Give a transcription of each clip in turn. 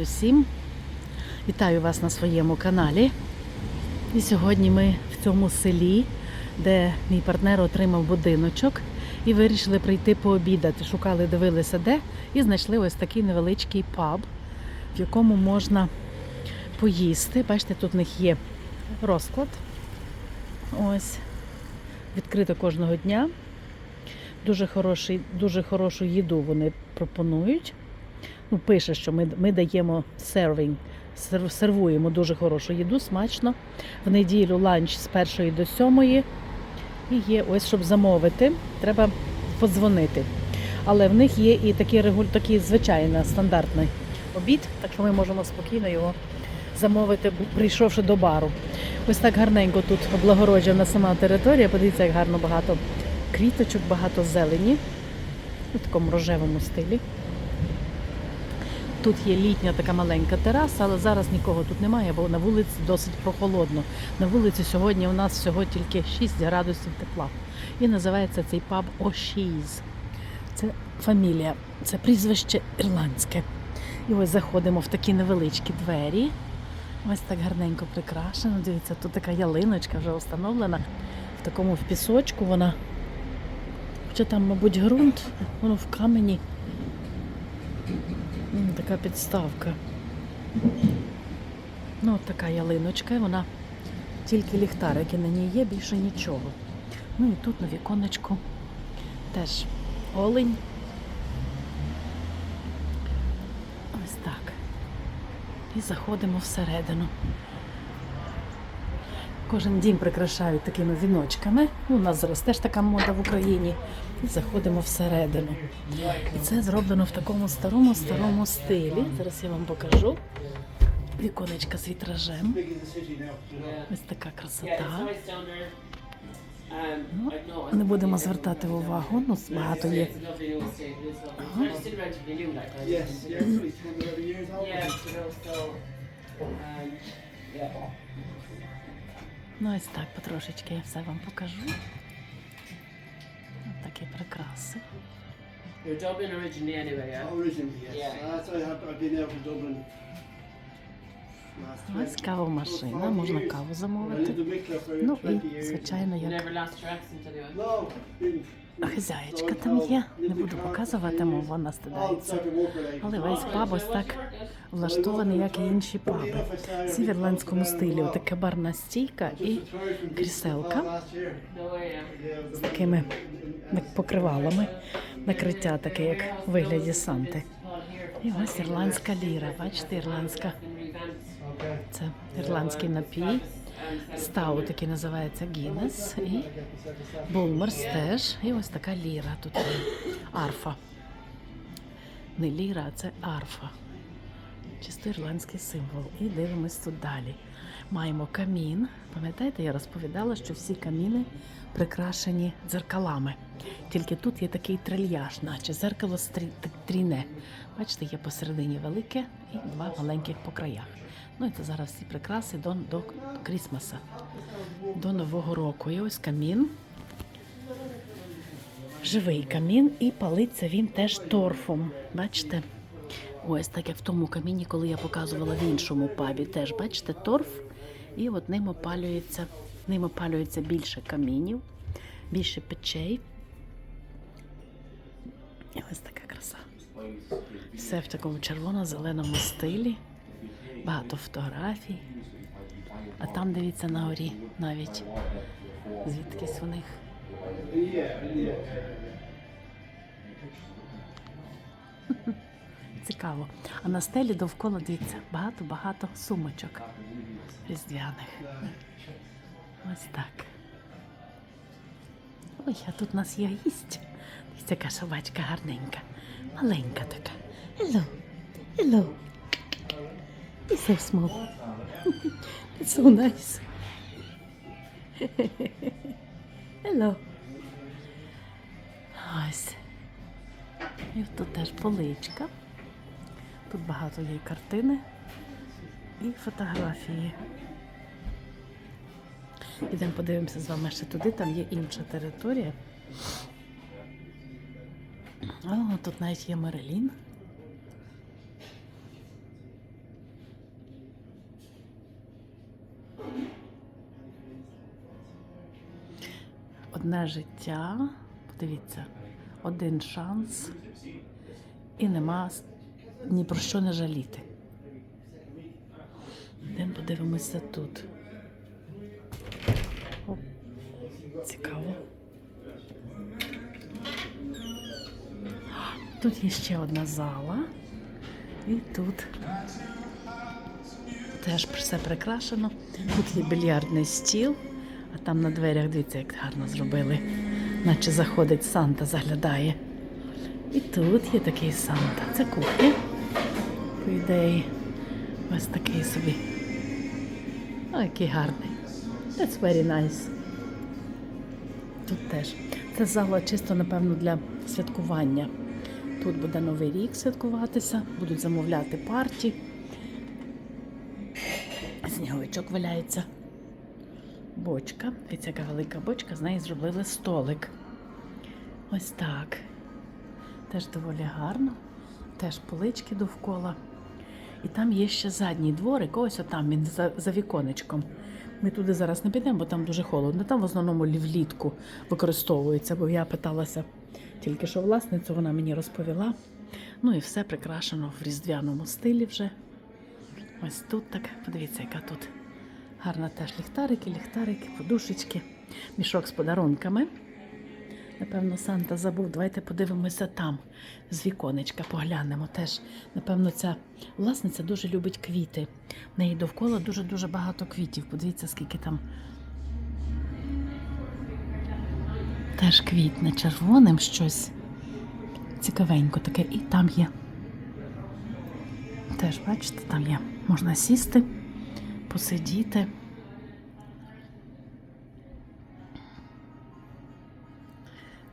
Усім! Вітаю вас на своєму каналі. І сьогодні ми в цьому селі, де мій партнер отримав будиночок, і вирішили прийти пообідати. Шукали, дивилися де, і знайшли ось такий невеличкий паб, в якому можна поїсти. Бачите, тут в них є розклад. Ось. Відкрито кожного дня. Дуже, хороший, дуже хорошу їду вони пропонують. Ну, пише, що ми, ми даємо сервінг, сервуємо дуже хорошу їду, смачно. В неділю ланч з першої до сьомої. І є ось, щоб замовити, треба подзвонити. Але в них є і такий регуль, такий звичайний стандартний обід, так що ми можемо спокійно його замовити, прийшовши до бару. Ось так гарненько тут облагороджена сама територія. Подивіться, як гарно багато квіточок, багато зелені у такому рожевому стилі. Тут є літня така маленька тераса, але зараз нікого тут немає, бо на вулиці досить прохолодно. На вулиці сьогодні у нас всього тільки 6 градусів тепла. І називається цей паб Ошіз. Це фамілія, це прізвище ірландське. І ось заходимо в такі невеличкі двері. Ось так гарненько прикрашено. Дивіться, тут така ялиночка вже встановлена. В такому в пісочку вона. Хоча там, мабуть, ґрунт, воно в камені. Така підставка. Ну, от така ялиночка, вона тільки ліхтарики на ній є, більше нічого. Ну і тут на віконечку теж олень. Ось так. І заходимо всередину. Кожен дім прикрашають такими віночками. Ну, у нас зараз теж така мода в Україні. Заходимо всередину. І це зроблено в такому старому старому стилі. Зараз я вам покажу. Віконечка з вітражем. Ось така красота. Ну, Не будемо звертати увагу. Ну, багато є. Yes, Ну, ось так потрошечки я все вам покажу. Ось такі прикраси. You're Dublin originally anyway, yeah? Originally, yes. Yeah. That's why I've been there from Dublin Ось кавомашина, можна каву замовити. Ну і, звичайно, як хазяєчка там є. Не буду показувати, мов вона стидається. Але весь паб ось так влаштований, як і інші паби. В ірландському стилі. Отака барна стійка і кріселка з такими покривалами. Накриття таке, як в вигляді Санти. І ось ірландська ліра. Бачите, ірландська. Це ірландський напій. Стау такий називається Гіннес. І Булмерс теж. І ось така ліра тут є. Арфа. Не ліра, а це арфа. Чисто ірландський символ. І дивимось тут далі. Маємо камін. Пам'ятаєте, я розповідала, що всі каміни прикрашені дзеркалами. Тільки тут є такий трильяж, наче зеркало стрі- тріне. Бачите, є посередині велике і два маленьких по краях. Ну і це зараз всі прикраси до, до Крісмаса, до Нового року. І ось камін. Живий камін, і палиться він теж торфом. Бачите? Ось так як в тому каміні, коли я показувала в іншому пабі. Теж бачите, торф, і от ним опалюється, ним опалюється більше камінів, більше печей. І ось така краса. Все в такому червоно-зеленому стилі. Багато фотографій. А там дивіться на горі навіть звідкись у них. Цікаво. А на стелі довкола дивіться багато-багато сумочок різдвяних. Ось так. Ой, а тут у нас є гість. Дивіться, яка собачка гарненька. Маленька така. Hello. Hello. It's so small. It's so nice. Hello. Ось. І тут теж поличка. Тут багато є картини і фотографії. Ідемо подивимося з вами ще туди, там є інша територія. О, тут навіть є Мерелін. Одне життя, подивіться, один шанс, і нема ні про що не жаліти. Йдемо подивимося тут. О, цікаво. Тут є ще одна зала. І тут теж все прикрашено. Тут є більярдний стіл, а там на дверях, дивіться, як гарно зробили. Наче заходить Санта, заглядає. І тут є такий Санта. Це кухня. По ідеї, ось такий собі. О, який гарний. That's very nice. Тут теж. Це зала чисто, напевно, для святкування. Тут буде Новий рік святкуватися, будуть замовляти парті. Сніговичок валяється. Бочка. Дивіться, яка велика бочка, з неї зробили столик. Ось так. Теж доволі гарно. Теж полички довкола. І там є ще задній дворик, ось отам він за, за віконечком. Ми туди зараз не підемо, бо там дуже холодно. Там в основному влітку використовується, бо я питалася тільки що власницю, вона мені розповіла. Ну і все прикрашено в різдвяному стилі вже. Ось тут так, подивіться, яка тут гарна теж ліхтарики, ліхтарики, подушечки, мішок з подарунками. Напевно, Санта забув. Давайте подивимося там, з віконечка, поглянемо. Теж, напевно, ця власниця дуже любить квіти. В неї довкола дуже-дуже багато квітів. Подивіться, скільки там. Теж квітне червоним щось. Цікавенько таке. І там є. Теж, бачите, там є. Можна сісти, посидіти.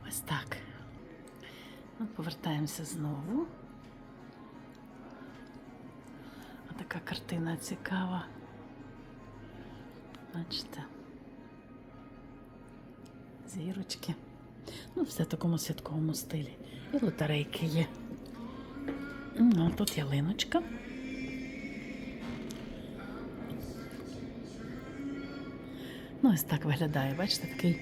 Ось так. Ну, повертаємося знову. А така картина цікава. Бачите. Зірочки. Ну, все в такому святковому стилі. І лотерейки є. Ну, тут ялиночка. Ну, ось так виглядає. Бачите, такий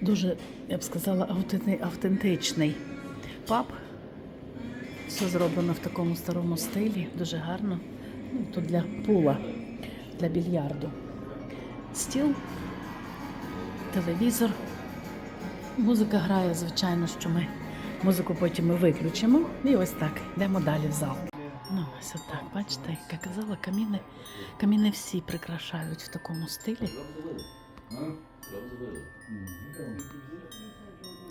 дуже, я б сказала, автентичний паб. Все зроблено в такому старому стилі, дуже гарно. Ну, тут для пула, для більярду. Стіл, телевізор. Музика грає, звичайно, що ми музику потім ми виключимо. І ось так, йдемо далі в зал. Ну, ось отак, бачите, як я казала, каміни, каміни всі прикрашають в такому стилі.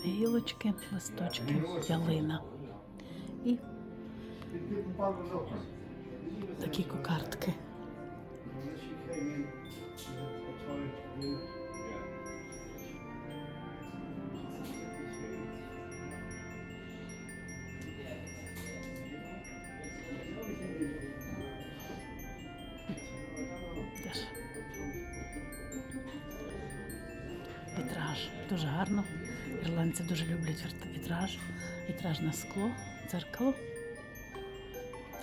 Гілочки, листочки, ялина. І такі кокартки. Дуже гарно. Ірландці дуже люблять вітраж. Вітражне скло, дзеркало.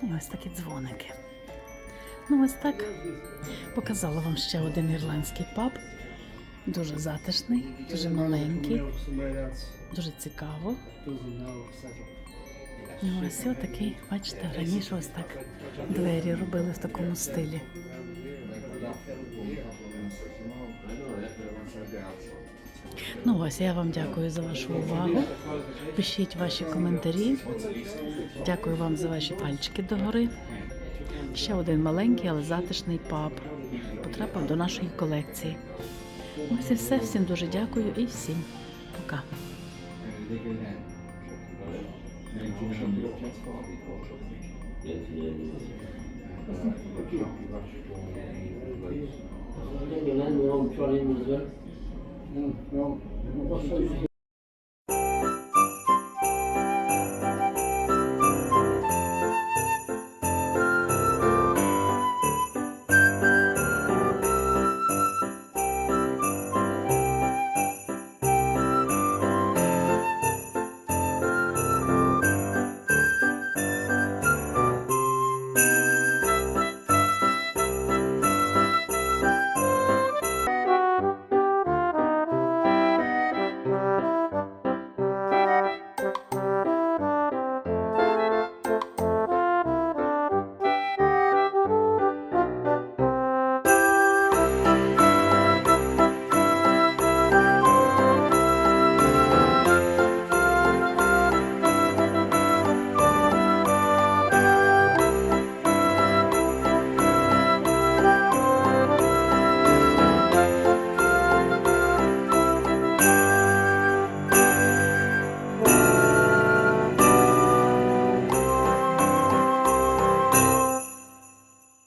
І ось такі дзвоники. Ну, ось так. Показала вам ще один ірландський паб. Дуже затишний, дуже маленький, дуже цікаво. Ну, ось отакий, бачите, раніше ось так двері робили в такому стилі. Ну ось я вам дякую за вашу увагу. Пишіть ваші коментарі. Дякую вам за ваші пальчики догори. Ще один маленький, але затишний паб потрапив до нашої колекції. Ось і все. Всім дуже дякую і всім пока. Não, não, eu não posso fazer isso.